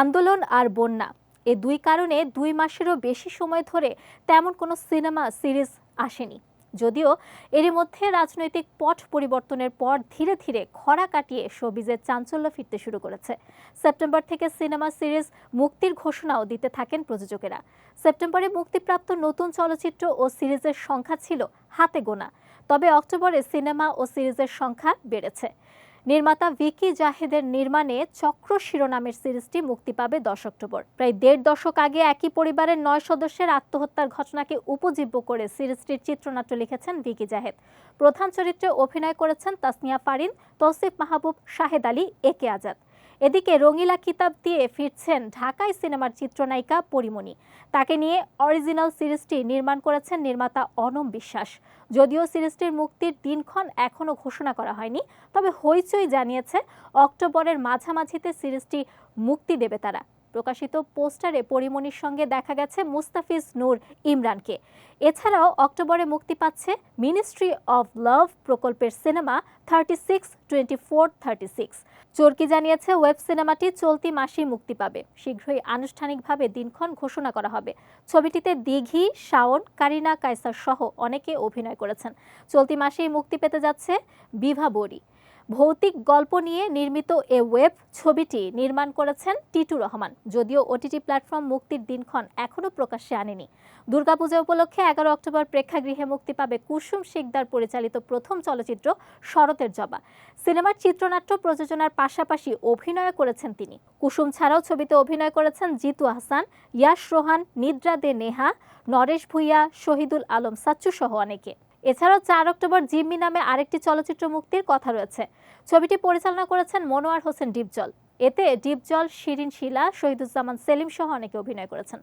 আন্দোলন আর বন্যা। এ দুই কারণে দুই মাসেরও বেশি সময় ধরে তেমন কোনো সিনেমা, সিরিজ আসেনি। যদিও এরই মধ্যে রাজনৈতিক পট পরিবর্তনের পর ধীরে ধীরে খরা কাটিয়ে শোবিজের চাঞ্চল্য ফিরতে শুরু করেছে। সেপ্টেম্বর থেকে সিনেমা, সিরিজ মুক্তির ঘোষণাও দিতে থাকেন প্রযোজকেরা। সেপ্টেম্বরে মুক্তিপ্রাপ্ত নতুন চলচ্চিত্র ও সিরিজের সংখ্যা ছিল হাতে গোনা। তবে অক্টোবরে সিনেমা ও সিরিজের সংখ্যা বেড়েছে। নির্মাতা ভিকি জাহেদের নির্মাণে চক্র শিরোনামের সিরিজটি মুক্তি পাবে দশ অক্টোবর। প্রায় দেড় দশক আগে একই পরিবারের নয় সদস্যের আত্মহত্যার ঘটনাকে উপজীব্য করে সিরিজটির চিত্রনাট্য লিখেছেন ভিকি জাহেদ। প্রধান চরিত্রে অভিনয় করেছেন তাসনিয়া ফারিন, তৌসিফ মাহবুব, শাহেদ আলী, এ কে আজাদ। এদিকে রঙিলা কিতাব দিয়ে ফিরছেন ঢাকায় সিনেমার চিত্রনায়িকা পরিমণি। তাকে নিয়ে অরিজিনাল সিরিজটি নির্মাণ করেছেন নির্মাতা অনম বিশ্বাস। যদিও সিরিজটির মুক্তির দিনক্ষণ এখনও ঘোষণা করা হয়নি, তবে হইচই জানিয়েছে অক্টোবরের মাঝামাঝিতে সিরিজটি মুক্তি দেবে তারা। প্রকাশিত পোস্টারে পরিমণির সঙ্গে দেখা গেছে মুস্তাফিজ নূর ইমরানকে। এছাড়াও অক্টোবরে মুক্তি পাচ্ছে মিনিস্ট্রি অফ লাভ প্রকল্পের cinema thirty six, twenty four, thirty six. Chorki জানিয়েছে ওয়েব সিনেমাটি চলতি মাসেই মুক্তি পাবে। শীঘ্রই আনুষ্ঠানিকভাবে দিনক্ষণ ঘোষণা করা হবে। ছবিটিতে দিঘি, শাওন, কারিনা, কায়সার সহ অনেকে অভিনয় করেছেন। চলতি মাসেই মুক্তি পেতে যাচ্ছে বিভা বড়ি। ভৌতিক গল্প নিয়ে নির্মিত এ ওয়েব ছবিটি নির্মাণ করেছেন টিটু রহমান। যদিও ওটিটি প্ল্যাটফর্ম মুক্তির দিনক্ষণ এখনও প্রকাশ্যে আনেনি। দুর্গাপূজা উপলক্ষে এগারো অক্টোবর প্রেক্ষাগৃহে মুক্তি পাবে কুসুম শিকদার পরিচালিত প্রথম চলচ্চিত্র শরতের জবা। সিনেমার চিত্রনাট্য প্রযোজনার পাশাপাশি অভিনয় করেছেন তিনি। কুসুম ছাড়াও ছবিতে অভিনয় করেছেন জিতু আহসান ইয়াশ রোহান, নিদ্রা দে নেহা, নরেশ ভুইয়া, শহীদুল আলম, সাচ্চু সহ অনেকে। এছাড়াও চার অক্টোবর জিম্মি নামে আরেকটি চলচ্চিত্র মুক্তির কথা রয়েছে। ছবিটি পরিচালনা করেছেন মনোয়ার হোসেন ডিপজল। এতে ডিপজল, শিরিন শিলা, শহীদুজ্জামান সেলিম সহ অনেকে অভিনয় করেছেন।